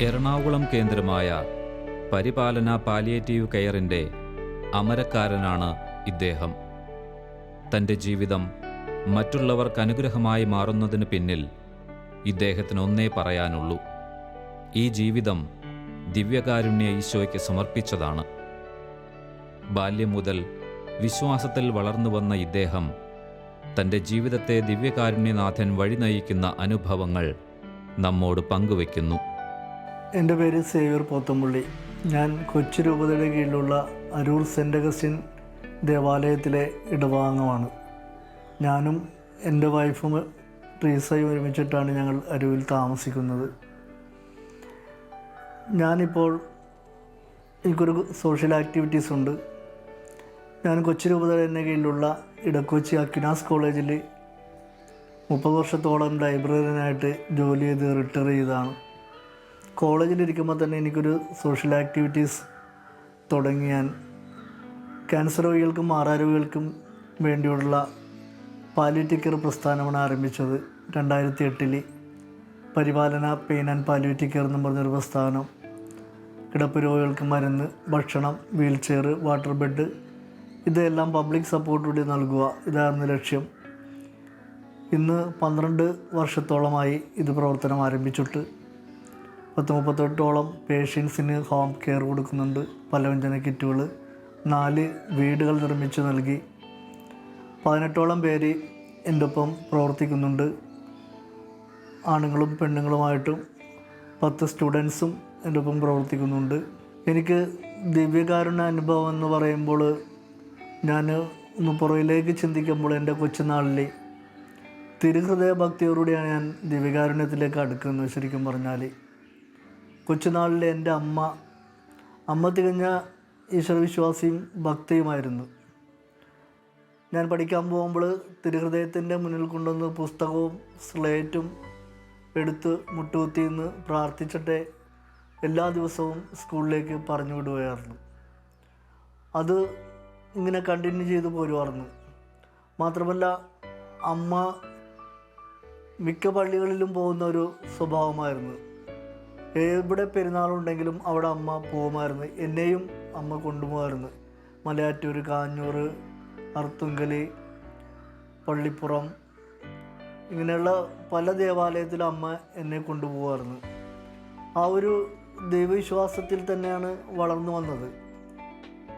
എറണാകുളം കേന്ദ്രമായ പരിപാലന പാലിയേറ്റീവ് കെയറിന്റെ അമരക്കാരനാണ് ഇദ്ദേഹം. തന്റെ ജീവിതം മറ്റുള്ളവർക്ക് അനുഗ്രഹമായി മാറുന്നതിന് പിന്നിൽ ഇദ്ദേഹത്തിന് ഒന്നേ പറയാനുള്ളൂ. ഈ ജീവിതം ദിവ്യകാരുണ്യ ഈശോയ്ക്ക് സമർപ്പിച്ചതാണ്. ബാല്യം മുതൽ വിശ്വാസത്തിൽ വളർന്നു വന്ന ഇദ്ദേഹം തന്റെ ജീവിതത്തെ ദിവ്യകാരുണ്യനാഥൻ വഴി നയിക്കുന്ന അനുഭവങ്ങൾ നമ്മോട് പങ്കുവയ്ക്കുന്നു. എന്റെ പേര് സേവ്യർ പോത്തമ്പുള്ളി ഞാൻ കൊച്ചി രൂപതയുടെ കീഴിലുള്ള അരൂർ സെന്റ് അഗസ്റ്റിൻ ദേവാലയത്തിലെ ഇടവാംഗമാണ് ഞാനും എന്റെ വൈഫും ട്രീസയും ഒരുമിച്ചിട്ടാണ് ഞങ്ങൾ അരൂരിൽ താമസിക്കുന്നത്. ഞാനിപ്പോൾ എനിക്കൊരു സോഷ്യൽ ആക്ടിവിറ്റീസ് ഉണ്ട്. ഞാൻ കൊച്ചി രൂപതയുടെ കീഴിലുള്ള ഇടക്കൊച്ചി അക്കിനാസ് കോളേജിൽ മുപ്പത് വർഷത്തോളം ലൈബ്രറിയനായിട്ട് ജോലി ചെയ്ത് റിട്ടയർ ചെയ്തതാണ്. കോളേജിലിരിക്കുമ്പോൾ തന്നെ എനിക്കൊരു സോഷ്യൽ ആക്ടിവിറ്റീസ് തുടങ്ങി ഞാൻ ക്യാൻസർ രോഗികൾക്കും മാറാരോഗികൾക്കും വേണ്ടിയുള്ള പാലിയേറ്റീവ് കെയർ പ്രസ്ഥാനമാണ് ആരംഭിച്ചത്. രണ്ടായിരത്തി എട്ടിൽ പരിപാലന പെയിൻ ആൻഡ് പാലിയേറ്റീവ് കെയർ എന്ന് പറഞ്ഞൊരു പ്രസ്ഥാനം. കിടപ്പ് രോഗികൾക്ക് മരുന്ന് ഭക്ഷണം വീൽ ചെയർ വാട്ടർ ബെഡ് ഇതെല്ലാം പബ്ലിക് സപ്പോർട്ടോടെ നൽകുക. ഇതായിരുന്നു ലക്ഷ്യം. ഇന്ന് പന്ത്രണ്ട് വർഷത്തോളമായി ഇത് പ്രവർത്തനം ആരംഭിച്ചിട്ട് പത്ത് മുപ്പത്തെട്ടോളം പേഷ്യൻസിന് ഹോം കെയർ കൊടുക്കുന്നുണ്ട് പലവ്യഞ്ജന കിറ്റുകൾ നാല് വീടുകൾ നിർമ്മിച്ച് നൽകി. പതിനെട്ടോളം പേര് എന്റെ ഒപ്പം പ്രവർത്തിക്കുന്നുണ്ട്. ആണുങ്ങളും പെണ്ണുങ്ങളുമായിട്ടും പത്ത് സ്റ്റുഡൻസും എന്റെ ഒപ്പം പ്രവർത്തിക്കുന്നുണ്ട്. എനിക്ക് ദിവ്യകാരുണ്യ അനുഭവം എന്ന് പറയുമ്പോൾ ഞാൻ ഒന്ന് പുറകിലേക്ക് ചിന്തിക്കുമ്പോൾ എന്റെ കൊച്ചുനാളിൽ തിരുഹൃദയ ഭക്തിയോടുകൂടിയാണ് ഞാൻ ദിവ്യകാരുണ്യത്തിലേക്ക് അടുക്കുന്നത് ശരിക്കും പറഞ്ഞാൽ കൊച്ചുനാളിൽ എന്റെ അമ്മ അമ്മ തികഞ്ഞ ഈശ്വരവിശ്വാസിയും ഭക്തിയുമായിരുന്നു. ഞാൻ പഠിക്കാൻ പോകുമ്പോൾ തിരുഹൃദയത്തിന്റെ മുന്നിൽ കൊണ്ടുവന്ന് പുസ്തകവും സ്ലേറ്റും എടുത്ത് മുട്ടുകുത്തി നിന്ന് പ്രാർത്ഥിച്ചിട്ട് എല്ലാ ദിവസവും സ്കൂളിലേക്ക് പറഞ്ഞു വിടുകയായിരുന്നു. അത് ഇങ്ങനെ കണ്ടിന്യൂ ചെയ്ത് പോരുമായിരുന്നു. മാത്രമല്ല അമ്മ മിക്ക പള്ളികളിലും പോകുന്ന ഒരു സ്വഭാവമായിരുന്നു. എവിടെ പെരുന്നാളുണ്ടെങ്കിലും അവിടെ അമ്മ പോകുമായിരുന്നു. എന്നെയും അമ്മ കൊണ്ടുപോകായിരുന്നു മലയാറ്റൂർ കാഞ്ഞൂർ അർത്തുങ്കൽ പള്ളിപ്പുറം ഇങ്ങനെയുള്ള പല ദേവാലയത്തിലും അമ്മ എന്നെ കൊണ്ടുപോകായിരുന്നു ആ ഒരു ദൈവവിശ്വാസത്തിൽ തന്നെയാണ് വളർന്നു വന്നത്.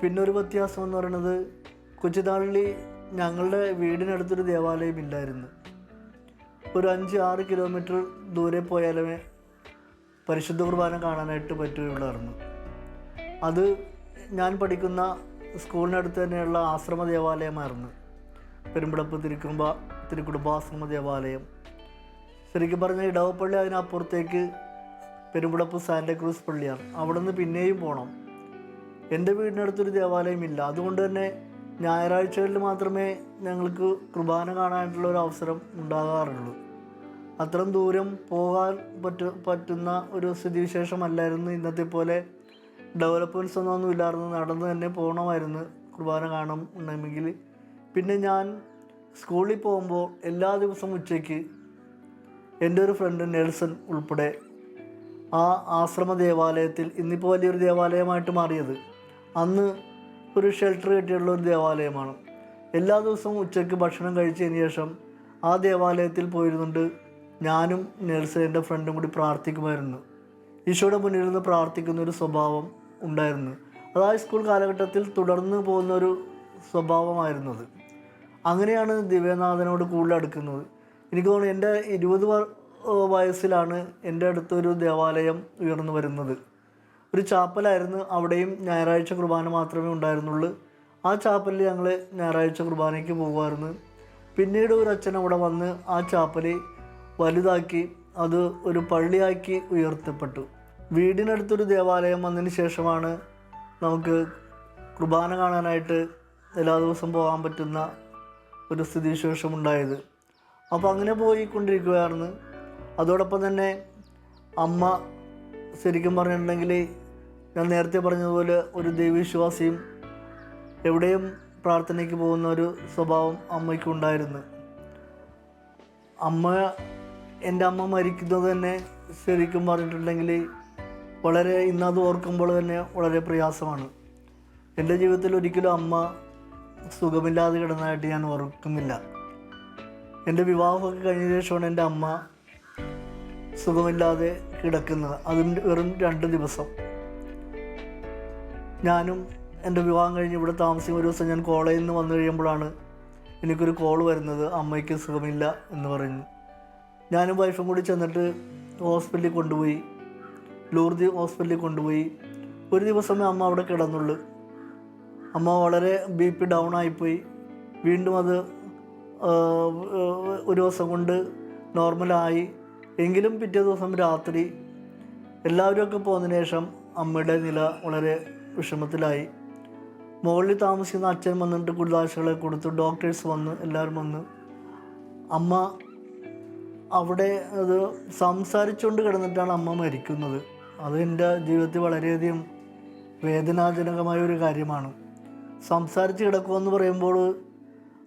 പിന്നെ ഒരു വ്യത്യാസം എന്ന് പറയുന്നത് കൊച്ചുതാളി ഞങ്ങളുടെ വീടിനടുത്തൊരു ദേവാലയം ഇല്ലായിരുന്നു. ഒരു അഞ്ച് ആറ് കിലോമീറ്റർ ദൂരെ പോയാലേ പരിശുദ്ധ കുർബാന കാണാനായിട്ട് പറ്റുകയുള്ളായിരുന്നു. അത് ഞാൻ പഠിക്കുന്ന സ്കൂളിനടുത്ത് തന്നെയുള്ള ആശ്രമ ദേവാലയമായിരുന്നു. പെരുമ്പടപ്പ് തിരുക്കുമ്പ തിരുക്കുടുംബാശ്രമ ദേവാലയം. ശരിക്കും പറഞ്ഞാൽ ഇടവപ്പള്ളി അതിനപ്പുറത്തേക്ക് പെരുമ്പടപ്പ് സാന്റക്രൂസ് പള്ളിയാണ്. അവിടെ നിന്ന് പിന്നെയും പോകണം എന്റെ വീടിനടുത്തൊരു ദേവാലയമില്ല. അതുകൊണ്ട് തന്നെ ഞായറാഴ്ചകളിൽ മാത്രമേ ഞങ്ങൾക്ക് കുർബാന കാണാനായിട്ടുള്ള ഒരു അവസരം ഉണ്ടാകാറുള്ളൂ. അത്രയും ദൂരം പോകാൻ പറ്റ പറ്റുന്ന ഒരു സ്ഥിതിവിശേഷമല്ലായിരുന്നു. ഇന്നത്തെ പോലെ ഡെവലപ്മെന്റ്സ് ഒന്നും ഇല്ലായിരുന്നു നടന്ന് തന്നെ പോകണമായിരുന്നു കുർബാന കാണാൻ ഉണ്ടെങ്കിൽ. പിന്നെ ഞാൻ സ്കൂളിൽ പോകുമ്പോൾ എല്ലാ ദിവസവും ഉച്ചയ്ക്ക് എന്റെ ഒരു ഫ്രണ്ട് നെൽസൺ ഉൾപ്പെടെ ആ ആശ്രമ ദേവാലയത്തിൽ ഇന്നിപ്പോൾ വലിയൊരു ദേവാലയമായിട്ട് മാറിയത്. അന്ന് ഒരു ഷെൽട്ടർ കെട്ടിയുള്ള ഒരു ദേവാലയമാണ്. എല്ലാ ദിവസവും ഉച്ചയ്ക്ക് ഭക്ഷണം കഴിച്ചതിന് ശേഷം ആ ദേവാലയത്തിൽ പോയിരുന്നുണ്ട് ഞാനും നേഴ്സറിന്റെ ഫ്രണ്ടും കൂടി പ്രാർത്ഥിക്കുമായിരുന്നു. ഈശോയുടെ മുന്നിൽ നിന്ന് പ്രാർത്ഥിക്കുന്ന ഒരു സ്വഭാവം ഉണ്ടായിരുന്നു. അത് ആ സ്കൂൾ കാലഘട്ടത്തിൽ തുടർന്ന് പോകുന്ന ഒരു സ്വഭാവമായിരുന്നത്. അങ്ങനെയാണ് ദിവ്യനാഥനോട് കൂടുതൽ അടുക്കുന്നത്. എനിക്ക് തോന്നുന്നു എന്റെ ഇരുപത് വയസ്സിലാണ് എന്റെ അടുത്തൊരു ദേവാലയം ഉയർന്നു വരുന്നത്. ഒരു ചാപ്പലായിരുന്നു അവിടെയും ഞായറാഴ്ച കുർബാന മാത്രമേ ഉണ്ടായിരുന്നുള്ളൂ. ആ ചാപ്പലിൽ ഞങ്ങൾ ഞായറാഴ്ച കുർബാനയ്ക്ക് പോകുമായിരുന്നു. പിന്നീട് ഒരു അച്ഛൻ അവിടെ വന്ന് ആ ചാപ്പൽ വലുതാക്കി അത് ഒരു പള്ളിയാക്കി ഉയർത്തപ്പെട്ടു. വീടിനടുത്തൊരു ദേവാലയം വന്നതിന് ശേഷമാണ് നമുക്ക് കുർബാന കാണാനായിട്ട് എല്ലാ ദിവസവും പോകാൻ പറ്റുന്ന ഒരു സ്ഥിതിവിശേഷം ഉണ്ടായത് അപ്പോൾ അങ്ങനെ പോയിക്കൊണ്ടിരിക്കുകയായിരുന്നു. അതോടൊപ്പം തന്നെ അമ്മ ശരിക്കും പറഞ്ഞിട്ടുണ്ടെങ്കിൽ ഞാൻ നേരത്തെ പറഞ്ഞതുപോലെ ഒരു ദൈവവിശ്വാസിയും എവിടെയും പ്രാർത്ഥനയ്ക്ക് പോകുന്ന ഒരു സ്വഭാവം അമ്മയ്ക്കുണ്ടായിരുന്നു. അമ്മ എന്റെ അമ്മ മരിക്കുന്നത് തന്നെ ശരിക്കും പറഞ്ഞിട്ടുണ്ടെങ്കിൽ വളരെ ഇന്നത് ഓർക്കുമ്പോൾ തന്നെ വളരെ പ്രയാസമാണ്. എന്റെ ജീവിതത്തിൽ ഒരിക്കലും അമ്മ സുഖമില്ലാതെ കിടന്നതായിട്ട് ഞാൻ ഓർക്കുന്നില്ല. എന്റെ വിവാഹമൊക്കെ കഴിഞ്ഞ ശേഷമാണ് എന്റെ അമ്മ സുഖമില്ലാതെ കിടക്കുന്നത്. അതും വെറും രണ്ട് ദിവസം. ഞാനും എന്റെ വിവാഹം കഴിഞ്ഞ് ഇവിടെ താമസിക്കുന്ന ഒരു ദിവസം ഞാൻ കോളേജിൽ നിന്ന് വന്നു കഴിയുമ്പോഴാണ് എനിക്കൊരു കോൾ വരുന്നത്. അമ്മയ്ക്ക് സുഖമില്ല എന്ന് പറഞ്ഞു ഞാനും വൈഫും കൂടി ചെന്നിട്ട് ഹോസ്പിറ്റലിൽ കൊണ്ടുപോയി. ലൂർദി ഹോസ്പിറ്റലിൽ കൊണ്ടുപോയി. ഒരു ദിവസമേ അമ്മ അവിടെ കിടന്നുള്ളൂ. അമ്മ വളരെ ബി പി ഡൗൺ ആയിപ്പോയി. വീണ്ടും അത് ഒരു ദിവസം കൊണ്ട് നോർമലായി എങ്കിലും പിറ്റേ ദിവസം രാത്രി എല്ലാവരും ഒക്കെ പോന്നതിന് ശേഷം അമ്മയുടെ നില വളരെ വിഷമത്തിലായി. മുകളിൽ താമസിക്കുന്ന അച്ഛൻ വന്നിട്ട് കുടുതാശകളെ കൊടുത്തു. ഡോക്ടേഴ്സ് വന്ന് എല്ലാവരും വന്ന്. അമ്മ അവിടെ അത് സംസാരിച്ചുകൊണ്ട് കിടന്നിട്ടാണ് അമ്മ മരിക്കുന്നത്. അത് എന്റെ ജീവിതത്തിൽ വളരെയധികം വേദനാജനകമായ ഒരു കാര്യമാണ്. സംസാരിച്ച് കിടക്കുമെന്ന് പറയുമ്പോൾ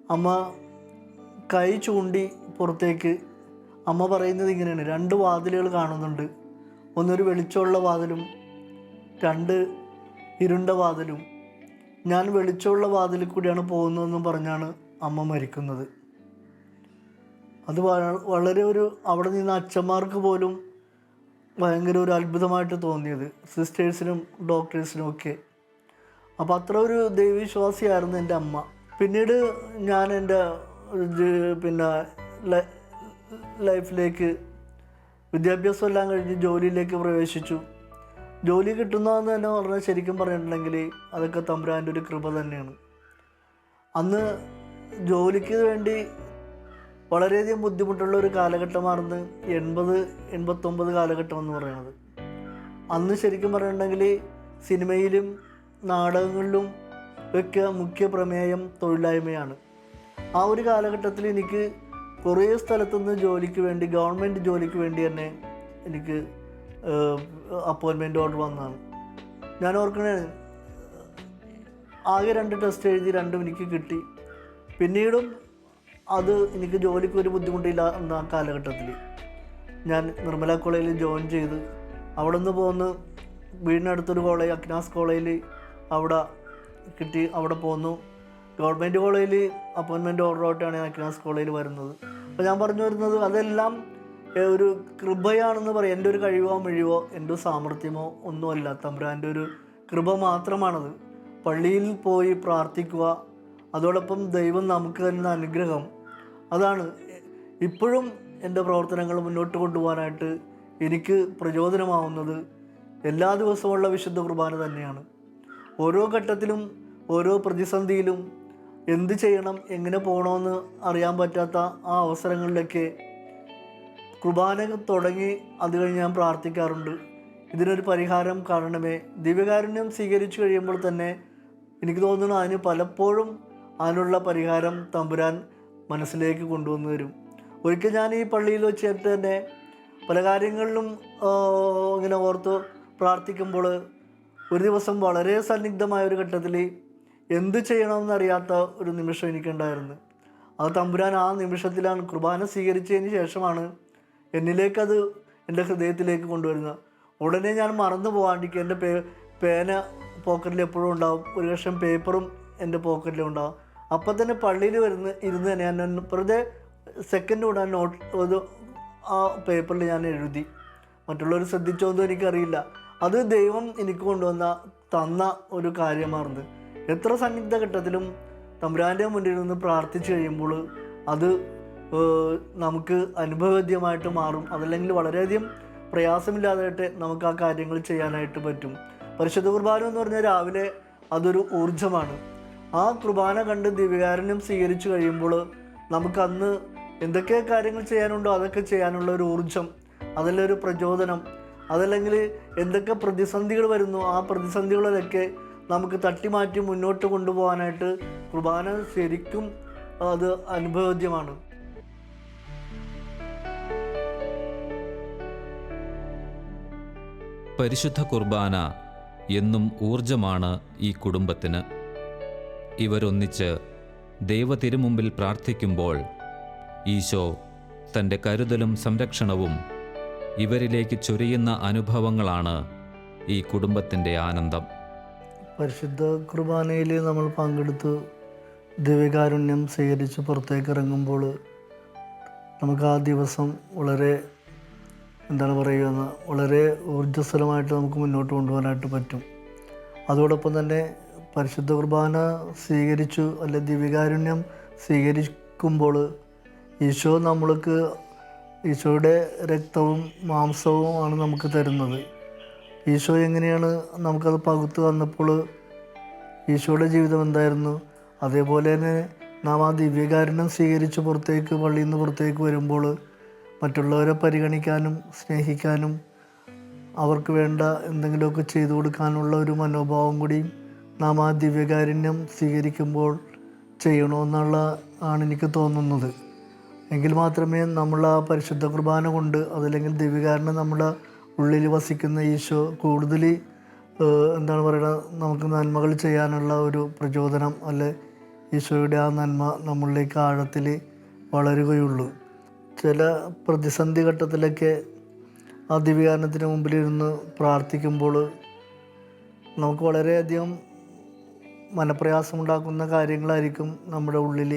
അമ്മ കൈ ചൂണ്ടി പുറത്തേക്ക് അമ്മ പറയുന്നത് ഇങ്ങനെയാണ്. രണ്ട് വാതിലുകൾ കാണുന്നുണ്ട്. ഒന്നൊരു വെളിച്ചമുള്ള വാതിലും രണ്ട് ഇരുണ്ട വാതിലും. ഞാൻ വെളിച്ചമുള്ള വാതിലിൽ കൂടിയാണ് പോകുന്നതെന്നും പറഞ്ഞാണ് അമ്മ മരിക്കുന്നത്. അത് വളരെ ഒരു അവിടെ നിന്ന് അച്ഛന്മാർക്ക് പോലും ഭയങ്കര ഒരു അത്ഭുതമായിട്ട് തോന്നിയത്. സിസ്റ്റേഴ്സിനും ഡോക്ടേഴ്സിനും ഒക്കെ. അപ്പോൾ അത്ര ഒരു ദൈവവിശ്വാസിയായിരുന്നു എന്റെ അമ്മ. പിന്നീട് ഞാൻ എന്റെ പിന്നെ ലൈഫിലേക്ക് വിദ്യാഭ്യാസം എല്ലാം കഴിഞ്ഞ് ജോലിയിലേക്ക് പ്രവേശിച്ചു. ജോലി കിട്ടുന്നതെന്ന് തന്നെ പറഞ്ഞാൽ ശരിക്കും പറഞ്ഞിട്ടുണ്ടെങ്കിൽ അതൊക്കെ തമ്പുരാന്റെ ഒരു കൃപ തന്നെയാണ്. അന്ന് ജോലിക്ക് വേണ്ടി വളരെയധികം ബുദ്ധിമുട്ടുള്ള ഒരു കാലഘട്ടമായിരുന്നു എൺപത് എൺപത്തൊമ്പത് കാലഘട്ടം എന്ന് പറയുന്നത്. അന്ന് ശരിക്കും പറയുന്നുണ്ടെങ്കിൽ സിനിമയിലും നാടകങ്ങളിലും ഒക്കെ മുഖ്യ പ്രമേയം തൊഴിലായ്മയാണ്. ആ ഒരു കാലഘട്ടത്തിൽ എനിക്ക് കുറേ സ്ഥലത്തുനിന്ന് ജോലിക്ക് വേണ്ടി ഗവൺമെന്റ് ജോലിക്ക് വേണ്ടി തന്നെ എനിക്ക് അപ്പോയിൻമെന്റ് ഓർഡർ വന്നതാണ്. ഞാൻ ഓർക്കണേ ആകെ രണ്ട് ടെസ്റ്റ് എഴുതി രണ്ടും എനിക്ക് കിട്ടി. പിന്നീടും അത് എനിക്ക് ജോലിക്ക് ഒരു ബുദ്ധിമുട്ടില്ല എന്ന കാലഘട്ടത്തിൽ ഞാൻ നിർമ്മല കോളേജിൽ ജോയിൻ ചെയ്ത് അവിടെ നിന്ന് പോകുന്ന വീടിനടുത്തൊരു കോളേജ് അക്നാസ് കോളേജിൽ അവിടെ കിട്ടി അവിടെ പോന്നു. ഗവൺമെന്റ് കോളേജിൽ അപ്പോയിൻമെന്റ് ഓർഡറായിട്ടാണ് ഞാൻ അക്നാസ് കോളേജിൽ വരുന്നത്. അപ്പോൾ ഞാൻ പറഞ്ഞു വരുന്നത് അതെല്ലാം ഒരു കൃപയാണെന്ന് പറയാം. എന്റെ ഒരു കഴിവോ മിഴിവോ എന്റെ സാമർഥ്യമോ ഒന്നുമല്ല. തമ്പുരാന്റെ ഒരു കൃപ മാത്രമാണത്. പള്ളിയിൽ പോയി പ്രാർത്ഥിക്കുക അതോടൊപ്പം ദൈവം നമുക്ക് തരുന്ന അനുഗ്രഹം അതാണ്. ഇപ്പോഴും എന്റെ പ്രവർത്തനങ്ങൾ മുന്നോട്ട് കൊണ്ടുപോകാനായിട്ട് എനിക്ക് പ്രചോദനമാവുന്നത് എല്ലാ ദിവസമുള്ള വിശുദ്ധ കുർബാന തന്നെയാണ്. ഓരോ ഘട്ടത്തിലും ഓരോ പ്രതിസന്ധിയിലും എന്ത് ചെയ്യണം എങ്ങനെ പോകണമെന്ന് അറിയാൻ പറ്റാത്ത ആ അവസരങ്ങളിലൊക്കെ കുർബാന തുടങ്ങി അത് കഴിഞ്ഞ് ഞാൻ പ്രാർത്ഥിക്കാറുണ്ട്. ഇതിനൊരു പരിഹാരം കാണണമേ. ദിവ്യകാരുണ്യം സ്വീകരിച്ചു കഴിയുമ്പോൾ തന്നെ എനിക്ക് തോന്നുന്നു അതിന് പലപ്പോഴും അതിനുള്ള പരിഹാരം തമ്പുരാൻ മനസ്സിലേക്ക് കൊണ്ടുവന്നു വരും ഒരിക്കൽ ഞാൻ ഈ പള്ളിയിൽ വെച്ചിട്ട് തന്നെ പല കാര്യങ്ങളിലും ഇങ്ങനെ ഓർത്ത് പ്രാർത്ഥിക്കുമ്പോൾ ഒരു ദിവസം വളരെ സന്നിഗ്ധമായ ഒരു ഘട്ടത്തിൽ എന്ത് ചെയ്യണമെന്നറിയാത്ത ഒരു നിമിഷം എനിക്കുണ്ടായിരുന്നു. അത് തമ്പുരാൻ ആ നിമിഷത്തിലാണ് കുർബാന സ്വീകരിച്ചതിന് ശേഷമാണ് എന്നിലേക്കത് എന്റെ ഹൃദയത്തിലേക്ക് കൊണ്ടുവരുന്നത്. ഉടനെ ഞാൻ മറന്നു പോകാണ്ടിരിക്കും. എന്റെ പേ പേന പോക്കറ്റിൽ എപ്പോഴും ഉണ്ടാവും. ഒരു ലക്ഷം പേപ്പറും എന്റെ പോക്കറ്റിലും ഉണ്ടാവും. അപ്പം തന്നെ പള്ളിയിൽ വരുന്ന ഇരുന്ന് തന്നെ ഞാൻ വെറുതെ സെക്കൻഡ് കൂടെ നോട്ട് അത് ആ പേപ്പറിൽ ഞാൻ എഴുതി. മറ്റുള്ളവർ ശ്രദ്ധിച്ചോന്നും എനിക്കറിയില്ല. അത് ദൈവം എനിക്ക് കൊണ്ടുവന്ന തന്ന ഒരു കാര്യമാർന്ന്. എത്ര സന്നിഗ്ധ ഘട്ടത്തിലും തമ്പുരാന്റെ മുന്നിൽ നിന്ന് പ്രാർത്ഥിച്ചു കഴിയുമ്പോൾ അത് നമുക്ക് അനുഭവവേദ്യമായിട്ട് മാറും. അതല്ലെങ്കിൽ വളരെയധികം പ്രയാസമില്ലാതായിട്ട് നമുക്ക് ആ കാര്യങ്ങൾ ചെയ്യാനായിട്ട് പറ്റും. പരിശുദ്ധ കുർബാന എന്ന് പറഞ്ഞാൽ രാവിലെ അതൊരു ഊർജമാണ് ആ കുർബാന കണ്ട് ദിവ്യകാരുണ്യം സ്വീകരിച്ചു കഴിയുമ്പോൾ നമുക്കന്ന് എന്തൊക്കെ കാര്യങ്ങൾ ചെയ്യാനുണ്ടോ അതൊക്കെ ചെയ്യാനുള്ള ഒരു ഊർജം അതിലൊരു പ്രചോദനം അതല്ലെങ്കിൽ എന്തൊക്കെ പ്രതിസന്ധികൾ വരുന്നു ആ പ്രതിസന്ധികളിലൊക്കെ നമുക്ക് തട്ടിമാറ്റി മുന്നോട്ട് കൊണ്ടുപോകാനായിട്ട് കുർബാന ശരിക്കും അത് അനുഭവദ്യമാണ്. പരിശുദ്ധ കുർബാന എന്നും ഊർജമാണ് ഈ കുടുംബത്തിന്. ഇവരൊന്നിച്ച് ദൈവ തിരുമുമ്പിൽ പ്രാർത്ഥിക്കുമ്പോൾ ഈശോ തന്റെ കരുതലും സംരക്ഷണവും ഇവരിലേക്ക് ചൊരിയുന്ന അനുഭവങ്ങളാണ് ഈ കുടുംബത്തിന്റെ ആനന്ദം. പരിശുദ്ധ കുർബാനയിൽ നമ്മൾ പങ്കെടുത്ത് ദിവ്യകാരുണ്യം സ്വീകരിച്ച് പുറത്തേക്ക് ഇറങ്ങുമ്പോൾ നമുക്ക് ആ ദിവസം വളരെ എന്താണ് പറയുക വളരെ ഊർജസ്വലമായിട്ട് നമുക്ക് മുന്നോട്ട് കൊണ്ടുപോകാനായിട്ട് പറ്റും. അതോടൊപ്പം തന്നെ പരിശുദ്ധ കുർബാന സ്വീകരിച്ചു അല്ലെ ദിവ്യകാരുണ്യം സ്വീകരിക്കുമ്പോൾ ഈശോ നമ്മൾക്ക് ഈശോയുടെ രക്തവും മാംസവും ആണ് നമുക്ക് തരുന്നത്. ഈശോ എങ്ങനെയാണ് നമുക്കത് പകുത്ത് വന്നപ്പോൾ ഈശോയുടെ ജീവിതം എന്തായിരുന്നു? അതേപോലെ തന്നെ നാം ആ ദിവ്യകാരുണ്യം സ്വീകരിച്ച് പുറത്തേക്ക് പള്ളിയിൽ നിന്ന് പുറത്തേക്ക് വരുമ്പോൾ മറ്റുള്ളവരെ പരിഗണിക്കാനും സ്നേഹിക്കാനും അവർക്ക് വേണ്ട എന്തെങ്കിലുമൊക്കെ ചെയ്തു കൊടുക്കാനുള്ള ഒരു മനോഭാവം കൂടി നാം ആ ദിവ്യകാരുണ്യം സ്വീകരിക്കുമ്പോൾ ചെയ്യണമെന്നുള്ള ആണ് എനിക്ക് തോന്നുന്നത്. എങ്കിൽ മാത്രമേ നമ്മൾ ആ പരിശുദ്ധ കുർബാന കൊണ്ട് അതല്ലെങ്കിൽ ദിവ്യകാരുണ്യം നമ്മുടെ ഉള്ളിൽ വസിക്കുന്ന ഈശോ കൂടുതൽ എന്താണ് പറയുക നമുക്ക് നന്മകൾ ചെയ്യാനുള്ള ഒരു പ്രചോദനം അല്ലെ ഈശോയുടെ ആ നന്മ നമ്മളിലേക്ക് ആഴത്തിൽ വളരുകയുള്ളൂ. ചില പ്രതിസന്ധി ഘട്ടത്തിലൊക്കെ ആ ദിവ്യകാരണത്തിന് മുമ്പിലിരുന്ന് പ്രാർത്ഥിക്കുമ്പോൾ നമുക്ക് വളരെയധികം മനപ്രയാസമുണ്ടാക്കുന്ന കാര്യങ്ങളായിരിക്കും നമ്മുടെ ഉള്ളിൽ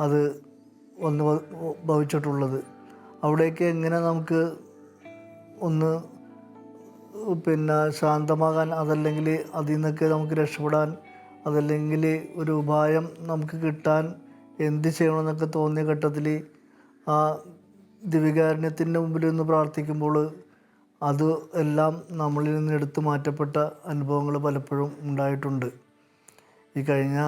അത് ഒന്ന് ഭവിച്ചിട്ടുള്ളത്. അവിടേക്ക് എങ്ങനെ നമുക്ക് ഒന്ന് പിന്നെ ശാന്തമാകാൻ അതല്ലെങ്കിൽ അതിൽ നിന്നൊക്കെ നമുക്ക് രക്ഷപ്പെടാൻ അതല്ലെങ്കിൽ ഒരു ഉപായം നമുക്ക് കിട്ടാൻ എന്ത് ചെയ്യണമെന്നൊക്കെ തോന്നിയ ഘട്ടത്തിൽ ആ ദിവ്യകാരുണ്യത്തിന്റെ മുമ്പിൽ നിന്ന് പ്രാർത്ഥിക്കുമ്പോൾ അത് എല്ലാം നമ്മളിൽ നിന്ന് എടുത്തു മാറ്റപ്പെട്ട അനുഭവങ്ങൾ പലപ്പോഴും ഉണ്ടായിട്ടുണ്ട്. ഈ കഴിഞ്ഞ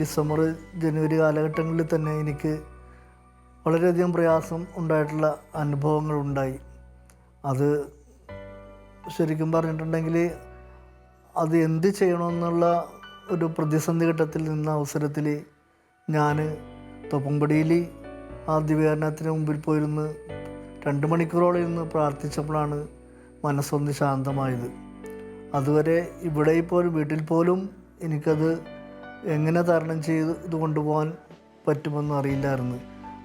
ഡിസംബർ ജനുവരി കാലഘട്ടങ്ങളിൽ തന്നെ എനിക്ക് വളരെയധികം പ്രയാസം ഉണ്ടായിട്ടുള്ള അനുഭവങ്ങൾ ഉണ്ടായി. അത് ശരിക്കും പറഞ്ഞിട്ടുണ്ടെങ്കിൽ അത് എന്ത് ചെയ്യണമെന്നുള്ള ഒരു പ്രതിസന്ധി ഘട്ടത്തിൽ നിന്ന അവസരത്തിൽ ഞാൻ തൊപ്പമ്പടിയിൽ ആ ദിവ്യാരണത്തിന് മുമ്പിൽ പോയിരുന്ന് രണ്ട് മണിക്കൂറോളം ഇരുന്ന് പ്രാർത്ഥിച്ചപ്പോഴാണ് മനസ്സൊന്ന് ശാന്തമായത്. അതുവരെ ഇവിടെ ഇപ്പോൾ വീട്ടിൽ പോലും എനിക്കത് എങ്ങനെ തരണം ചെയ്ത് ഇത് കൊണ്ടുപോകാൻ പറ്റുമെന്ന് അറിയില്ലായിരുന്നു.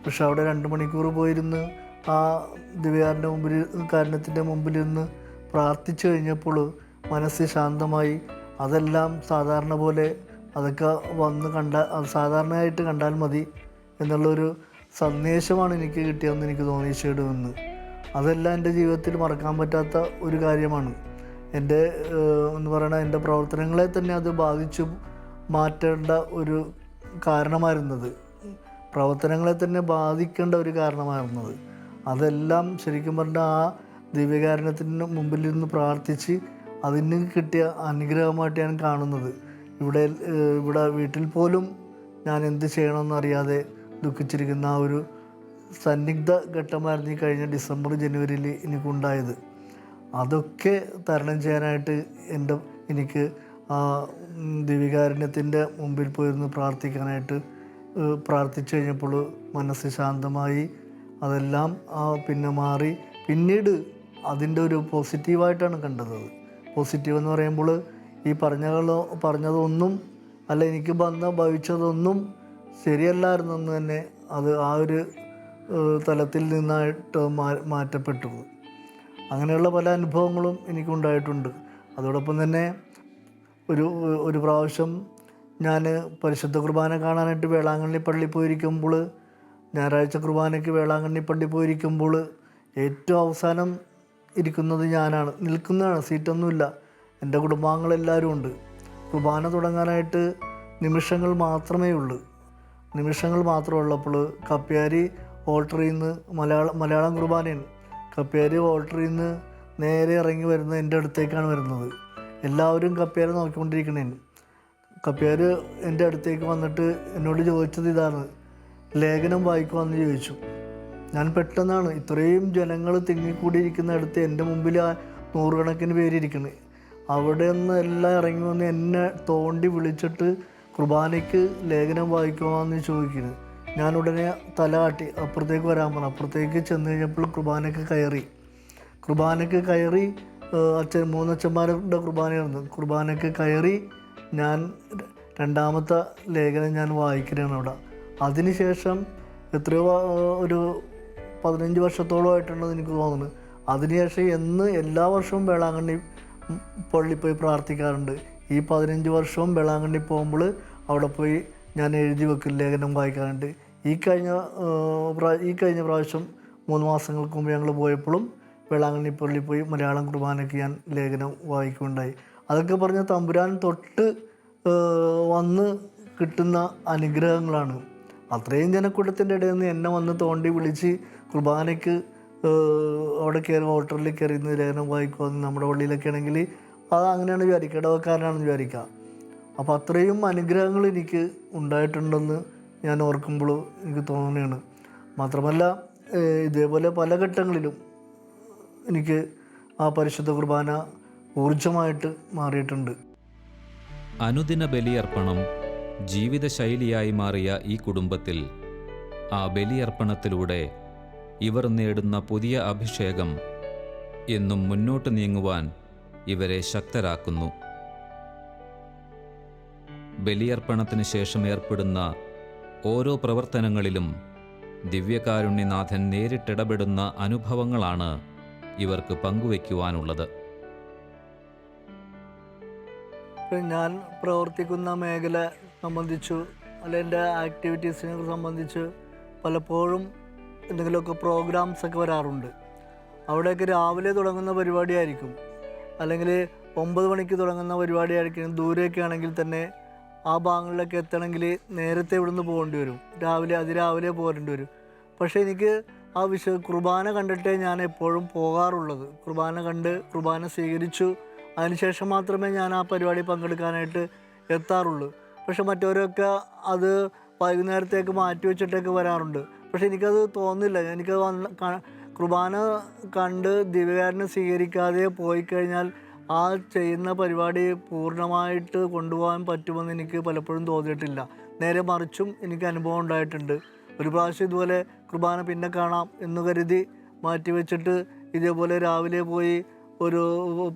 പക്ഷെ അവിടെ രണ്ട് മണിക്കൂർ പോയിരുന്ന് ആ ദിവ്യാറിന്റെ മുമ്പിൽ കാരണത്തിന്റെ മുമ്പിലിരുന്ന് പ്രാർത്ഥിച്ചു കഴിഞ്ഞപ്പോൾ മനസ്സ് ശാന്തമായി. അതെല്ലാം സാധാരണ പോലെ അതൊക്കെ വന്ന് കണ്ട സാധാരണയായിട്ട് കണ്ടാൽ മതി എന്നുള്ളൊരു സന്ദേശമാണ് എനിക്ക് കിട്ടിയതെന്ന് എനിക്ക് തോന്നി അതെല്ലാം എന്റെ ജീവിതത്തിൽ മറക്കാൻ പറ്റാത്ത ഒരു കാര്യമാണ്. എന്റെ എന്ന് പറയുന്ന എന്റെ പ്രവർത്തനങ്ങളെ തന്നെ അത് ബാധിച്ചു മാറ്റേണ്ട ഒരു കാരണമായിരുന്നത്. പ്രവർത്തനങ്ങളെ തന്നെ ബാധിക്കേണ്ട ഒരു കാരണമായിരുന്നത്. അതെല്ലാം ശരിക്കും പറഞ്ഞാൽ ആ ദിവ്യകാരണത്തിന് മുമ്പിൽ നിന്ന് പ്രാർത്ഥിച്ച് അതിന് കിട്ടിയ അനുഗ്രഹമായിട്ട് ഞാൻ കാണുന്നത്. ഇവിടെ ഇവിടെ വീട്ടിൽ പോലും ഞാൻ എന്ത് ചെയ്യണമെന്നറിയാതെ ദുഃഖിച്ചിരിക്കുന്ന ആ ഒരു സന്നിഗ്ധ ഘട്ടമായിരുന്നു ഈ കഴിഞ്ഞ ഡിസംബർ ജനുവരിയിൽ എനിക്കുണ്ടായത് അതൊക്കെ തരണം ചെയ്യാനായിട്ട് എന്റെ എനിക്ക് ആ ദിവികാരുണ്യത്തിന്റെ മുമ്പിൽ പോയിരുന്ന് പ്രാർത്ഥിക്കാനായിട്ട് പ്രാർത്ഥിച്ചു കഴിഞ്ഞപ്പോൾ മനസ്സ് ശാന്തമായി അതെല്ലാം പിന്നെ മാറി. പിന്നീട് അതിന്റെ ഒരു പോസിറ്റീവായിട്ടാണ് കണ്ടത് പോസിറ്റീവ് എന്ന് പറയുമ്പോൾ ഈ പറഞ്ഞകളോ പറഞ്ഞതൊന്നും അല്ല എനിക്ക് വന്ന ഭവിച്ചതൊന്നും ശരിയല്ലായിരുന്നു എന്ന് തന്നെ അത് ആ ഒരു തലത്തിൽ നിന്നായിട്ട് മാറ്റപ്പെട്ടു. അങ്ങനെയുള്ള പല അനുഭവങ്ങളും എനിക്കുണ്ടായിട്ടുണ്ട്. അതോടൊപ്പം തന്നെ ഒരു ഒരു പ്രാവശ്യം ഞാൻ പരിശുദ്ധ കുർബാന കാണാനായിട്ട് വേളാങ്കണ്ണി പള്ളി പോയിരിക്കുമ്പോൾ ഞായറാഴ്ച കുർബാനയ്ക്ക് വേളാങ്കണ്ണി പള്ളി പോയിരിക്കുമ്പോൾ ഏറ്റവും അവസാനം ഇരിക്കുന്നത് ഞാനാണ്. നിൽക്കുന്നതാണ് സീറ്റൊന്നുമില്ല. എന്റെ കുടുംബാംഗങ്ങളെല്ലാവരും ഉണ്ട് കുർബാന തുടങ്ങാനായിട്ട് നിമിഷങ്ങൾ മാത്രമേ ഉള്ളൂ. നിമിഷങ്ങൾ മാത്രമേ ഉള്ളപ്പോൾ കപ്പ്യാരി ഓൾട്ടറിൽ നിന്ന് മലയാളം മലയാളം കുർബാനയാണ്. കപ്പ്യാരി ഓൾട്ടറിൽ നിന്ന് നേരെ ഇറങ്ങി വരുന്നത് എന്റെ അടുത്തേക്കാണ് വരുന്നത്. എല്ലാവരും കപ്പ്യാരെ നോക്കിക്കൊണ്ടിരിക്കണേ. കപ്പേര് എന്റെ അടുത്തേക്ക് വന്നിട്ട് എന്നോട് ചോദിച്ചത് ഇതാണ്. ലേഖനം വായിക്കുവാന്ന് ചോദിച്ചു. ഞാൻ പെട്ടെന്നാണ് ഇത്രയും ജനങ്ങൾ തിങ്ങിക്കൂടിയിരിക്കുന്ന അടുത്ത് എന്റെ മുമ്പിൽ ആ നൂറുകണക്കിന് പേരിയിരിക്കുന്നത് അവിടെ നിന്ന് എല്ലാം ഇറങ്ങി വന്ന് എന്നെ തോണ്ടി വിളിച്ചിട്ട് കുർബാനയ്ക്ക് ലേഖനം വായിക്കുവാന്ന് ചോദിക്കുന്നത് ഞാൻ ഉടനെ തല കാട്ടി അപ്പുറത്തേക്ക് വരാൻ പറഞ്ഞു. അപ്പുറത്തേക്ക് ചെന്ന് കഴിഞ്ഞപ്പോൾ കുർബാനയ്ക്ക് കയറി. കുർബാനയ്ക്ക് കയറി അച്ഛൻ മൂന്നച്ഛന്മാരുടെ കുർബാനയായിരുന്നു. കുർബാനയ്ക്ക് കയറി ഞാൻ രണ്ടാമത്തെ ലേഖനം ഞാൻ വായിക്കുകയാണ് അവിടെ. അതിനുശേഷം എത്രയോ ഒരു പതിനഞ്ച് വർഷത്തോളമായിട്ടുണ്ടെന്ന് എനിക്ക് തോന്നുന്നു. അതിനുശേഷം എന്ന് എല്ലാ വർഷവും വേളാങ്കണ്ണി പള്ളി പോയി പ്രാർത്ഥിക്കാറുണ്ട്. ഈ പതിനഞ്ച് വർഷവും വേളാങ്കണ്ണി പോകുമ്പോൾ അവിടെ പോയി ഞാൻ എഴുതി വെക്കും ലേഖനം വായിക്കാറുണ്ട്. ഈ കഴിഞ്ഞ ഈ കഴിഞ്ഞ പ്രാവശ്യം മൂന്ന് മാസങ്ങൾക്ക് മുമ്പ് ഞങ്ങൾ പോയപ്പോഴും വേളാങ്കണ്ണി പള്ളി പോയി മലയാളം കുർബാനയ്ക്ക് ഞാൻ ലേഖനം വായിക്കുകയുണ്ടായി. അതൊക്കെ പറഞ്ഞ തമ്പുരാൻ തൊട്ട് വന്ന് കിട്ടുന്ന അനുഗ്രഹങ്ങളാണ്. അത്രയും ജനക്കൂട്ടത്തിന്റെ ഇടയിൽ നിന്ന് എന്നെ വന്ന് തോണ്ടി വിളിച്ച് കുർബാനയ്ക്ക് അവിടെ കയറി ഹോട്ടലിൽ കയറി ഇന്ന് ലേഖനം വായിക്കുക നമ്മുടെ പള്ളിയിലൊക്കെ ആണെങ്കിൽ അത് അങ്ങനെയാണ് വിചാരിക്കുക ഇടവക്കാരനാണെന്ന് വിചാരിക്കുക. അപ്പോൾ അത്രയും അനുഗ്രഹങ്ങൾ എനിക്ക് ഉണ്ടായിട്ടുണ്ടെന്ന് ഞാൻ ഓർക്കുമ്പോൾ എനിക്ക് തോന്നുകയാണ്. മാത്രമല്ല ഇതേപോലെ പല ഘട്ടങ്ങളിലും എനിക്ക് ആ പരിശുദ്ധ കുർബാന ഊർജമായിട്ട് മാറിയിട്ടുണ്ട്. അനുദിന ബലിയർപ്പണം ജീവിതശൈലിയായി മാറിയ ഈ കുടുംബത്തിൽ ആ ബലിയർപ്പണത്തിലൂടെ ഇവർ നേടുന്ന പുതിയ അഭിഷേകം എന്നും മുന്നോട്ട് നീങ്ങുവാൻ ഇവരെ ശക്തരാക്കുന്നു. ബലിയർപ്പണത്തിന് ശേഷം ഏർപ്പെടുന്ന ഓരോ പ്രവർത്തനങ്ങളിലും ദിവ്യകാരുണ്യനാഥൻ നേരിട്ടിടപെടുന്ന അനുഭവങ്ങളാണ് ഇവർക്ക് പങ്കുവയ്ക്കുവാനുള്ളത്. ഞാൻ പ്രവർത്തിക്കുന്ന മേഖല സംബന്ധിച്ചു അല്ലെങ്കിൽ എന്റെ ആക്ടിവിറ്റീസിനെ സംബന്ധിച്ച് പലപ്പോഴും എന്തെങ്കിലുമൊക്കെ പ്രോഗ്രാംസ് ഒക്കെ വരാറുണ്ട്. അവിടെയൊക്കെ രാവിലെ തുടങ്ങുന്ന പരിപാടിയായിരിക്കും. അല്ലെങ്കിൽ ഒമ്പത് മണിക്ക് തുടങ്ങുന്ന പരിപാടിയായിരിക്കും. ദൂരെയൊക്കെ ആണെങ്കിൽ തന്നെ ആ ഭാഗങ്ങളിലൊക്കെ എത്തണമെങ്കിൽ നേരത്തെ ഇവിടുന്ന് പോകേണ്ടി വരും. രാവിലെ അതിരാവിലെ പോരേണ്ടി വരും. പക്ഷേ എനിക്ക് ആ വിശ്വ കുർബാന കണ്ടിട്ടേ ഞാൻ എപ്പോഴും പോകാറുള്ളത്. കുർബാന കണ്ട് കുർബാന സ്വീകരിച്ചു. അതിനുശേഷം മാത്രമേ ഞാൻ ആ പരിപാടി പങ്കെടുക്കാനായിട്ട് എത്താറുള്ളൂ. പക്ഷെ മറ്റവരൊക്കെ അത് വൈകുന്നേരത്തേക്ക് മാറ്റി വെച്ചിട്ടൊക്കെ വരാറുണ്ട്. പക്ഷെ എനിക്കത് തോന്നില്ല എനിക്കത് വന്ന കുർബാന കണ്ട് ദിവ്യകാരനെ സ്വീകരിക്കാതെ പോയി കഴിഞ്ഞാൽ ആ ചെയ്യുന്ന പരിപാടി പൂർണമായിട്ട് കൊണ്ടുപോകാൻ പറ്റുമെന്ന് എനിക്ക് പലപ്പോഴും തോന്നിയിട്ടില്ല. നേരെ മറിച്ചും എനിക്ക് അനുഭവം ഉണ്ടായിട്ടുണ്ട്. ഒരു പ്രാവശ്യം ഇതുപോലെ കുർബാന പിന്നെ കാണാം എന്ന് കരുതി മാറ്റി വെച്ചിട്ട് ഇതേപോലെ രാവിലെ പോയി ഒരു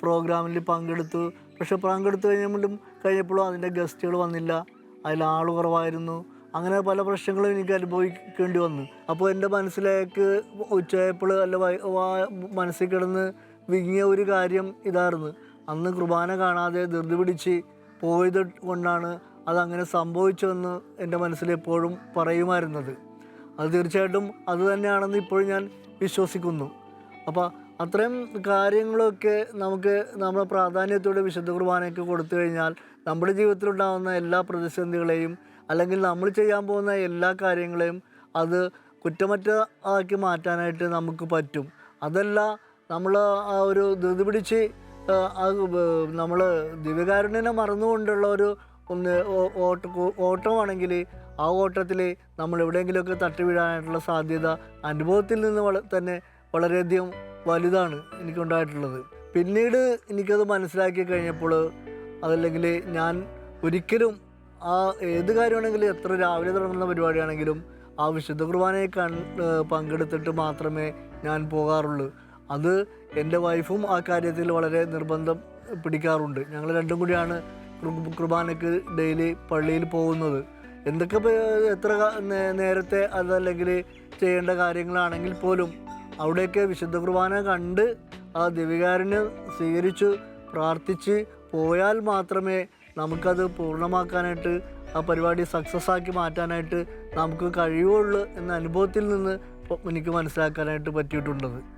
പ്രോഗ്രാമിൽ പങ്കെടുത്തു. പക്ഷെ പങ്കെടുത്തു കഴിഞ്ഞപ്പോഴും കഴിഞ്ഞപ്പോഴും അതിന്റെ ഗസ്റ്റുകൾ വന്നില്ല. അതിൽ ആൾ കുറവായിരുന്നു. അങ്ങനെ പല പ്രശ്നങ്ങളും എനിക്ക് അനുഭവിക്കേണ്ടി വന്നു. അപ്പോൾ എന്റെ മനസ്സിലേക്ക് ഉച്ചയപ്പോൾ അല്ല മനസ്സിൽ കിടന്ന് വിങ്ങിയ ഒരു കാര്യം ഇതായിരുന്നു. അന്ന് കുർബാന കാണാതെ ധൃതി പിടിച്ച് പോയത് കൊണ്ടാണ് അതങ്ങനെ സംഭവിച്ചതെന്ന് എന്റെ മനസ്സിൽ എപ്പോഴും പറയുമായിരുന്നത്. അത് തീർച്ചയായിട്ടും അത് തന്നെയാണെന്ന് ഇപ്പോഴും ഞാൻ വിശ്വസിക്കുന്നു. അപ്പോൾ അത്രയും കാര്യങ്ങളൊക്കെ നമുക്ക് നമ്മുടെ പ്രാധാന്യത്തോടെ വിശുദ്ധ കുർബാനയ്ക്ക് കൊടുത്തു കഴിഞ്ഞാൽ നമ്മുടെ ജീവിതത്തിലുണ്ടാകുന്ന എല്ലാ പ്രതിസന്ധികളെയും അല്ലെങ്കിൽ നമ്മൾ ചെയ്യാൻ പോകുന്ന എല്ലാ കാര്യങ്ങളെയും അത് കുറ്റമറ്റ മാറ്റാനായിട്ട് നമുക്ക് പറ്റും. അതല്ല നമ്മൾ ആ ഒരു ധൃതി പിടിച്ച് നമ്മൾ ദിവ്യകാരുണ്യനെ മറന്നുകൊണ്ടുള്ള ഒരു ഒന്ന് ഓട്ടമാണെങ്കിൽ ആ ഓട്ടത്തിൽ നമ്മൾ എവിടെയെങ്കിലുമൊക്കെ തട്ടി വീഴാനായിട്ടുള്ള സാധ്യത അനുഭവത്തിൽ നിന്ന് വള തന്നെ വളരെയധികം വലുതാണ് എനിക്കുണ്ടായിട്ടുള്ളത്. പിന്നീട് എനിക്കത് മനസ്സിലാക്കി കഴിഞ്ഞപ്പോൾ അതല്ലെങ്കിൽ ഞാൻ ഒരിക്കലും ആ ഏത് കാര്യമാണെങ്കിലും എത്ര രാവിലെ തുടങ്ങുന്ന പരിപാടിയാണെങ്കിലും ആ വിശുദ്ധ കുർബാനയെ കൺ പങ്കെടുത്തിട്ട് മാത്രമേ ഞാൻ പോകാറുള്ളൂ. അത് എന്റെ വൈഫും ആ കാര്യത്തിൽ വളരെ നിർബന്ധം പിടിക്കാറുണ്ട്. ഞങ്ങൾ രണ്ടും കൂടിയാണ് കുർബാനയ്ക്ക് ഡെയിലി പള്ളിയിൽ പോകുന്നത്. എന്തൊക്കെ എത്ര നേരത്തെ അതല്ലെങ്കിൽ ചെയ്യേണ്ട കാര്യങ്ങളാണെങ്കിൽ പോലും അവിടെയൊക്കെ വിശുദ്ധ കുർബാന കണ്ട് ആ ദിവികാരനെ സ്വീകരിച്ച് പ്രാർത്ഥിച്ച് പോയാൽ മാത്രമേ നമുക്കത് പൂർണമാക്കാനായിട്ട് ആ പരിപാടി സക്സസ് ആക്കി മാറ്റാനായിട്ട് നമുക്ക് കഴിയുള്ളൂ എന്ന അനുഭവത്തിൽ നിന്ന് എനിക്ക് മനസ്സിലാക്കാനായിട്ട് പറ്റിയിട്ടുള്ളത്.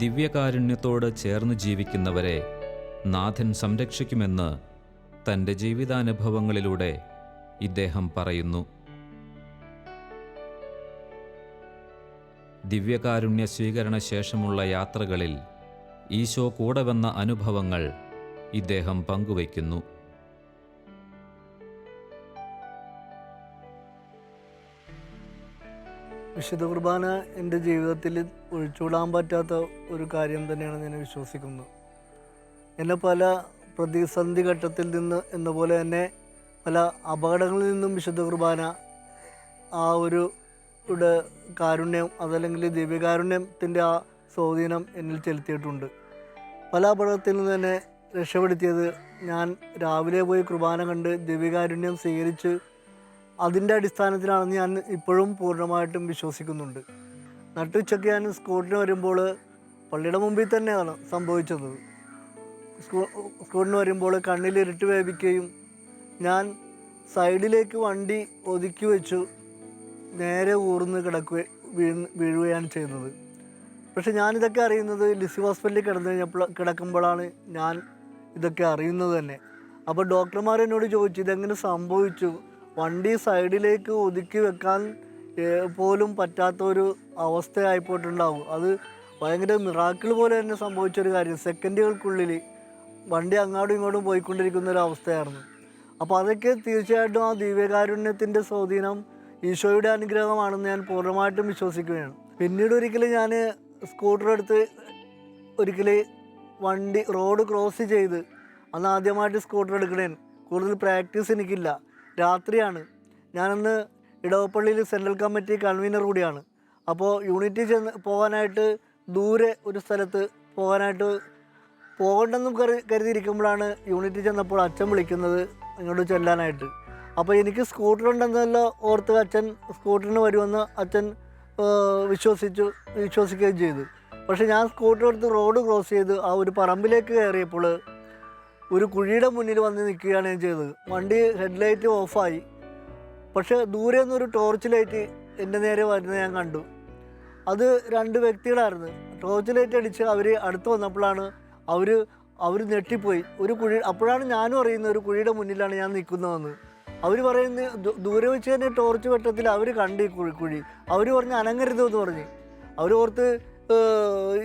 ദിവ്യകാരുണ്യത്തോട് ചേർന്ന് ജീവിക്കുന്നവരെ നാഥൻ സംരക്ഷിക്കുമെന്ന് തന്റെ ജീവിതാനുഭവങ്ങളിലൂടെ ഇദ്ദേഹം പറയുന്നു. ദിവ്യകാരുണ്യ സ്വീകരണ ശേഷമുള്ള യാത്രകളിൽ ഈശോ കൂടെ വന്ന അനുഭവങ്ങൾ ഇദ്ദേഹം പങ്കുവയ്ക്കുന്നു. വിശുദ്ധ കുർബാന എന്റെ ജീവിതത്തിൽ ഒഴിച്ചുകൂടാൻ പറ്റാത്ത ഒരു കാര്യം തന്നെയാണ് ഞാൻ വിശ്വസിക്കുന്നത്. എന്നെ പല പ്രതിസന്ധി ഘട്ടത്തിൽ നിന്ന് എന്ന പോലെ തന്നെ പല അപകടങ്ങളിൽ നിന്നും വിശുദ്ധ കുർബാന ആ ഒരു കാരുണ്യം അതല്ലെങ്കിൽ ദിവ്യകാരുണ്യത്തിന്റെ ആ സ്വാധീനം എന്നിൽ ചെലുത്തിയിട്ടുണ്ട്. പല അപകടത്തിൽ നിന്ന് തന്നെ രക്ഷപ്പെടുത്തിയത് ഞാൻ രാവിലെ പോയി കുർബാന കണ്ട് ദിവ്യകാരുണ്യം സ്വീകരിച്ച് അതിന്റെ അടിസ്ഥാനത്തിലാണ് ഞാൻ ഇപ്പോഴും പൂർണമായിട്ടും വിശ്വസിക്കുന്നുണ്ട്. നട്ടുച്ചയ്ക്ക് ഞാൻ സ്കൂളിന് വരുമ്പോൾ പള്ളിയുടെ മുമ്പിൽ തന്നെയാണ് സംഭവിച്ചത്. സ്കൂ സ്കൂളിന് വരുമ്പോൾ കണ്ണിൽ ഇരുട്ട് വേവിക്കുകയും ഞാൻ സൈഡിലേക്ക് വണ്ടി ഒതുക്കി വെച്ചു നേരെ ഊർന്ന് കിടക്കുക വീണ് വീഴുകയാണ് ചെയ്യുന്നത് പക്ഷെ ഞാനിതൊക്കെ അറിയുന്നത് ലിസി ഹോസ്പിറ്റലിൽ കിടന്നു കഴിഞ്ഞപ്പോൾ കിടക്കുമ്പോഴാണ് ഞാൻ ഇതൊക്കെ അറിയുന്നത് തന്നെ. അപ്പോൾ ഡോക്ടർമാർ എന്നോട് ചോദിച്ചു ഇതെങ്ങനെ സംഭവിച്ചു? വണ്ടി സൈഡിലേക്ക് ഒതുക്കി വെക്കാൻ പോലും പറ്റാത്ത ഒരു അവസ്ഥയായിപ്പോയിട്ടുണ്ടാവും. അത് ഭയങ്കര മിറാക്കിൾ പോലെ തന്നെ സംഭവിച്ചൊരു കാര്യം. സെക്കൻഡുകൾക്കുള്ളിൽ വണ്ടി അങ്ങോട്ടും ഇങ്ങോട്ടും പോയിക്കൊണ്ടിരിക്കുന്ന ഒരു അവസ്ഥയായിരുന്നു. അപ്പോൾ അതൊക്കെ തീർച്ചയായിട്ടും ആ ദിവ്യകാരുണ്യത്തിന്റെ സ്വാധീനം ഈശോയുടെ അനുഗ്രഹമാണെന്ന് ഞാൻ പൂർണമായിട്ടും വിശ്വസിക്കുകയാണ്. പിന്നീട് ഒരിക്കൽ ഞാൻ സ്കൂട്ടർ എടുത്ത് ഒരിക്കൽ വണ്ടി റോഡ് ക്രോസ് ചെയ്ത് അന്ന് ആദ്യമായിട്ട് സ്കൂട്ടർ എടുക്കണേൻ കൂടുതൽ പ്രാക്ടീസ് എനിക്കില്ല. രാത്രിയാണ്. ഞാനന്ന് ഇടവപ്പള്ളിയിൽ സെൻട്രൽ കമ്മിറ്റി കൺവീനർ കൂടിയാണ്. അപ്പോൾ യൂണിറ്റി ചെന്ന് പോകാനായിട്ട് ദൂരെ ഒരു സ്ഥലത്ത് പോകാനായിട്ട് പോകണ്ടെന്നും കരു കരുതിയിരിക്കുമ്പോഴാണ് യൂണിറ്റ് ചെന്നപ്പോൾ അച്ഛൻ വിളിക്കുന്നത് ഇങ്ങോട്ട് ചെല്ലാനായിട്ട്. അപ്പോൾ എനിക്ക് സ്കൂട്ടർ ഉണ്ടെന്നല്ലോ ഓർത്ത് അച്ഛൻ സ്കൂട്ടറിന് വരുമെന്ന് അച്ഛൻ വിശ്വസിച്ചു വിശ്വസിക്കുകയും ചെയ്തു. പക്ഷേ ഞാൻ സ്കൂട്ടർ എടുത്ത് റോഡ് ക്രോസ് ചെയ്ത് ആ ഒരു പറമ്പിലേക്ക് കയറിയപ്പോൾ ഒരു കുഴിയുടെ മുന്നിൽ വന്ന് നിൽക്കുകയാണ് ഞാൻ ചെയ്തത്. വണ്ടി ഹെഡ്ലൈറ്റ് ഓഫായി പക്ഷെ ദൂരെ നിന്ന് ഒരു ടോർച്ച് ലൈറ്റ് എന്റെ നേരെ വരുന്നത് ഞാൻ കണ്ടു. അത് രണ്ട് വ്യക്തികളായിരുന്നു. ടോർച്ച് ലൈറ്റ് അടിച്ച് അവർ അടുത്ത് വന്നപ്പോഴാണ് അവർ അവർ ഞെട്ടിപ്പോയി. ഒരു കുഴി അപ്പോഴാണ് ഞാനും അറിയുന്നത് ഒരു കുഴിയുടെ മുന്നിലാണ് ഞാൻ നിൽക്കുന്നതെന്ന്. അവർ പറയുന്നത് ദൂരെ വെച്ച് തന്നെ ടോർച്ച് വെട്ടത്തിൽ അവർ കണ്ട് കുഴി കുഴി. അവർ പറഞ്ഞ് അനങ്ങരുതെന്ന് പറഞ്ഞ്. അവർ ഓർത്ത്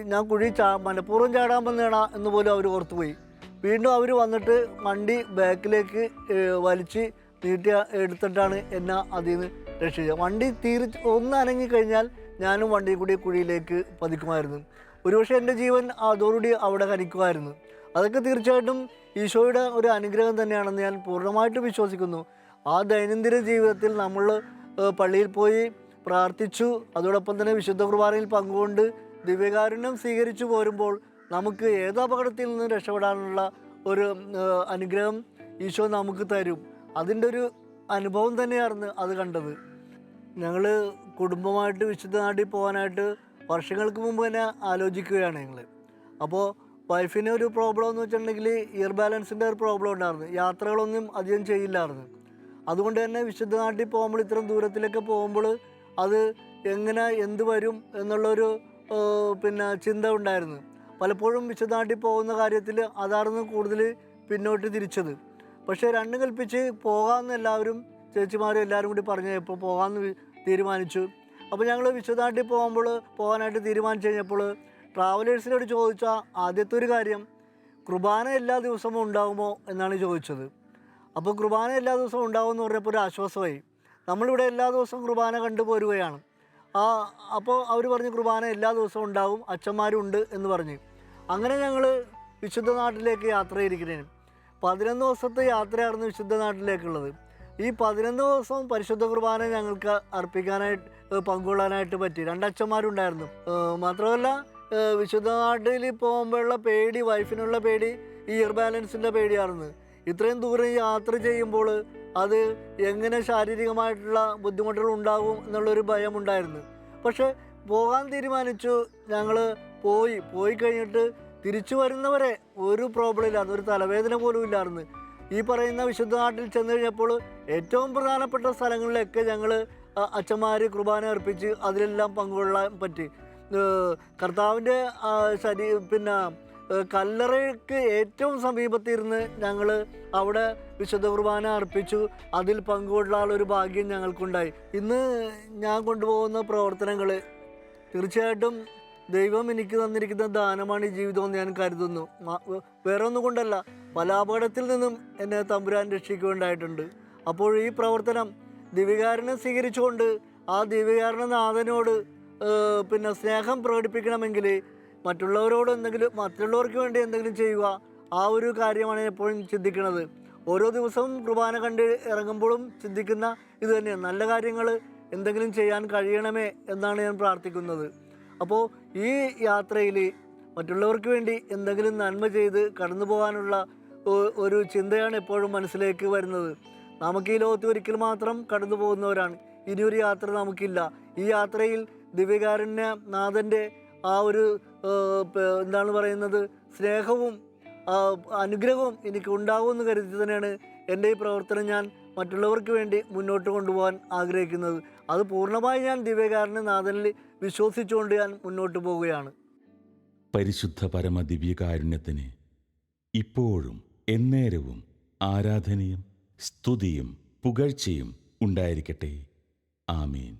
ഞാൻ കുഴി ചാ മനഃപൂർവം ചാടാൻ വന്നേണ എന്ന് പോലും അവർ ഓർത്ത് പോയി വീണ്ടും അവർ വന്നിട്ട് വണ്ടി ബാക്കിലേക്ക് വലിച്ച് നീട്ടി എടുത്തിട്ടാണ് എന്നെ അതിൽ നിന്ന് രക്ഷിച്ചത്. വണ്ടി തീരെ ഒന്ന് അനങ്ങിക്കഴിഞ്ഞാൽ ഞാനും വണ്ടി കൂടി കുഴിയിലേക്ക് പതിക്കുമായിരുന്നു. ഒരുപക്ഷെ എന്റെ ജീവൻ അതോടുകൂടി അവിടെ കനിക്കുമായിരുന്നു അതൊക്കെ തീർച്ചയായിട്ടും ഈശോയുടെ ഒരു അനുഗ്രഹം തന്നെയാണെന്ന് ഞാൻ പൂർണമായിട്ടും വിശ്വസിക്കുന്നു. ആ ദൈനംദിന ജീവിതത്തിൽ നമ്മൾ പള്ളിയിൽ പോയി പ്രാർത്ഥിച്ചു. അതോടൊപ്പം തന്നെ വിശുദ്ധ കുർബാനയിൽ പങ്കുകൊണ്ട് ദിവ്യകാരുണ്യം സ്വീകരിച്ചു പോരുമ്പോൾ നമുക്ക് ഏത് അപകടത്തിൽ നിന്നും രക്ഷപ്പെടാനുള്ള ഒരു അനുഗ്രഹം ഈശോ നമുക്ക് തരും. അതിന്റെ ഒരു അനുഭവം തന്നെയായിരുന്നു അത് കണ്ടത്. ഞങ്ങൾ കുടുംബമായിട്ട് വിശുദ്ധ നാട്ടിൽ പോകാനായിട്ട് വർഷങ്ങൾക്ക് മുമ്പ് തന്നെ ആലോചിക്കുകയാണ് ഞങ്ങൾ അപ്പോൾ വൈഫിന് ഒരു പ്രോബ്ലം എന്ന് വെച്ചിട്ടുണ്ടെങ്കിൽ ഇയർ ബാലൻസിന്റെ ഒരു പ്രോബ്ലം ഉണ്ടായിരുന്നു. യാത്രകളൊന്നും അധികം ചെയ്യില്ലായിരുന്നു. അതുകൊണ്ട് തന്നെ വിശുദ്ധ നാട്ടിൽ പോകുമ്പോൾ ഇത്രയും ദൂരത്തിലൊക്കെ പോകുമ്പോൾ അത് എങ്ങനെ എന്ത് വരും എന്നുള്ളൊരു പിന്നെ ചിന്ത ഉണ്ടായിരുന്നു. പലപ്പോഴും വിശദമായിട്ട് പോകുന്ന കാര്യത്തിൽ അതായിരുന്നു കൂടുതൽ പിന്നോട്ട് തിരിച്ചത്. പക്ഷേ രണ്ട് കൽപ്പിച്ച് പോകാമെന്ന് എല്ലാവരും ചേച്ചിമാരും എല്ലാവരും കൂടി പറഞ്ഞു ഇപ്പോൾ പോകാമെന്ന് തീരുമാനിച്ചു. അപ്പോൾ ഞങ്ങൾ വിശദമായിട്ട് പോകുമ്പോൾ പോകാനായിട്ട് തീരുമാനിച്ചു കഴിഞ്ഞപ്പോൾ ട്രാവലേഴ്സിനോട് ചോദിച്ച ആദ്യത്തെ ഒരു കാര്യം കുർബാന എല്ലാ ദിവസവും ഉണ്ടാകുമോ എന്നാണ് ചോദിച്ചത്. അപ്പോൾ കുർബാന എല്ലാ ദിവസവും ഉണ്ടാകുമെന്ന് പറഞ്ഞപ്പോൾ ഒരു ആശ്വാസമായി. നമ്മളിവിടെ എല്ലാ ദിവസവും കുർബാന കണ്ടുപോരുകയാണ്. ആ അപ്പോൾ അവർ പറഞ്ഞു കുർബാന എല്ലാ ദിവസവും ഉണ്ടാവും അച്ഛന്മാരുണ്ട് എന്ന് പറഞ്ഞ്. അങ്ങനെ ഞങ്ങൾ വിശുദ്ധ നാട്ടിലേക്ക് യാത്ര ചെയ്തിരിക്കുന്നതിന് പതിനൊന്ന് ദിവസത്തെ യാത്രയായിരുന്നു വിശുദ്ധ നാട്ടിലേക്കുള്ളത്. ഈ പതിനൊന്ന് ദിവസവും പരിശുദ്ധ കുർബാന ഞങ്ങൾക്ക് അർപ്പിക്കാനായിട്ട് പങ്കുകൊള്ളാനായിട്ട് പറ്റി. രണ്ടച്ഛന്മാരുണ്ടായിരുന്നു. മാത്രമല്ല വിശുദ്ധ നാട്ടിൽ പോകുമ്പോഴുള്ള പേടി വൈഫിനുള്ള പേടി ഇയർ ബാലൻസിന്റെ പേടിയായിരുന്നു. ഇത്രയും ദൂരം യാത്ര ചെയ്യുമ്പോൾ അത് എങ്ങനെ ശാരീരികമായിട്ടുള്ള ബുദ്ധിമുട്ടുകൾ ഉണ്ടാകും എന്നുള്ളൊരു ഭയമുണ്ടായിരുന്നു. പക്ഷേ പോകാൻ തീരുമാനിച്ചു. ഞങ്ങൾ പോയി. പോയി കഴിഞ്ഞിട്ട് തിരിച്ചു വരുന്നവരെ ഒരു പ്രോബ്ലം ഇല്ലാതെ ഒരു തലവേദന പോലും ഇല്ലായിരുന്നു. ഈ പറയുന്ന വിശുദ്ധ നാട്ടിൽ ചെന്ന് കഴിഞ്ഞപ്പോൾ ഏറ്റവും പ്രധാനപ്പെട്ട സ്ഥലങ്ങളിലൊക്കെ ഞങ്ങൾ അച്ഛന്മാർ കുർബാന അർപ്പിച്ച് അതിലെല്ലാം പങ്കുകൊള്ളാൻ പറ്റി. കർത്താവിന്റെ ശരീ പിന്നെ കല്ലറയ്ക്ക് ഏറ്റവും സമീപത്തിരുന്ന് ഞങ്ങൾ അവിടെ വിശുദ്ധ കുർബാന അർപ്പിച്ചു. അതിൽ പങ്കുകൊള്ളാനുള്ള ഒരു ഭാഗ്യം ഞങ്ങൾക്കുണ്ടായി. ഇന്ന് ഞാൻ കൊണ്ടുപോകുന്ന പ്രവർത്തനങ്ങൾ തീർച്ചയായിട്ടും ദൈവം എനിക്ക് തന്നിരിക്കുന്ന ദാനമാണ് ഈ ജീവിതം എന്ന് ഞാൻ കരുതുന്നു. വേറെ ഒന്നും കൊണ്ടല്ല പല അപകടത്തിൽ നിന്നും എന്നെ തമ്പുരാൻ രക്ഷിക്കുകയുണ്ടായിട്ടുണ്ട്. അപ്പോൾ ഈ പ്രവർത്തനം ദിവികാരനെ സ്വീകരിച്ചുകൊണ്ട് ആ ദിവികാരണ നാഥനോട് പിന്നെ സ്നേഹം പ്രകടിപ്പിക്കണമെങ്കിൽ മറ്റുള്ളവരോട് എന്തെങ്കിലും മറ്റുള്ളവർക്ക് വേണ്ടി എന്തെങ്കിലും ചെയ്യുക ആ ഒരു കാര്യമാണ് എപ്പോഴും ചിന്തിക്കുന്നത്. ഓരോ ദിവസവും കുർബാന കണ്ട് ഇറങ്ങുമ്പോഴും ചിന്തിക്കുന്ന ഇത് തന്നെയാണ്. നല്ല കാര്യങ്ങൾ എന്തെങ്കിലും ചെയ്യാൻ കഴിയണമേ എന്നാണ് ഞാൻ പ്രാർത്ഥിക്കുന്നത്. അപ്പോൾ ഈ യാത്രയിൽ മറ്റുള്ളവർക്ക് വേണ്ടി എന്തെങ്കിലും നന്മ ചെയ്ത് കടന്നു പോകാനുള്ള ഒരു ചിന്തയാണ് എപ്പോഴും മനസ്സിലേക്ക് വരുന്നത്. നമുക്ക് ഈ ലോകത്ത് ഒരിക്കൽ മാത്രം കടന്നു പോകുന്നവരാണ്. ഇനിയൊരു യാത്ര നമുക്കില്ല. ഈ യാത്രയിൽ ദിവ്യകാരുണ്യ നാഥന്റെ ആ ഒരു എന്താണ് പറയുന്നത് സ്നേഹവും അനുഗ്രഹവും എനിക്ക് ഉണ്ടാവുമെന്ന് കരുതി തന്നെയാണ് എന്റെ ഈ പ്രവർത്തനം ഞാൻ മറ്റുള്ളവർക്ക് വേണ്ടി മുന്നോട്ട് കൊണ്ടുപോകാൻ ആഗ്രഹിക്കുന്നത്. അത് പൂർണമായി ഞാൻ ദിവ്യകാരുണ്യ നാഥനിൽ വിശ്വസിച്ചുകൊണ്ട് ഞാൻ മുന്നോട്ട് പോവുകയാണ്. പരിശുദ്ധ പരമ ദിവ്യകാരുണ്യത്തിന് ഇപ്പോഴും എന്നേരവും ആരാധനയും സ്തുതിയും പുകഴ്ചയും ഉണ്ടായിരിക്കട്ടെ. ആമീൻ.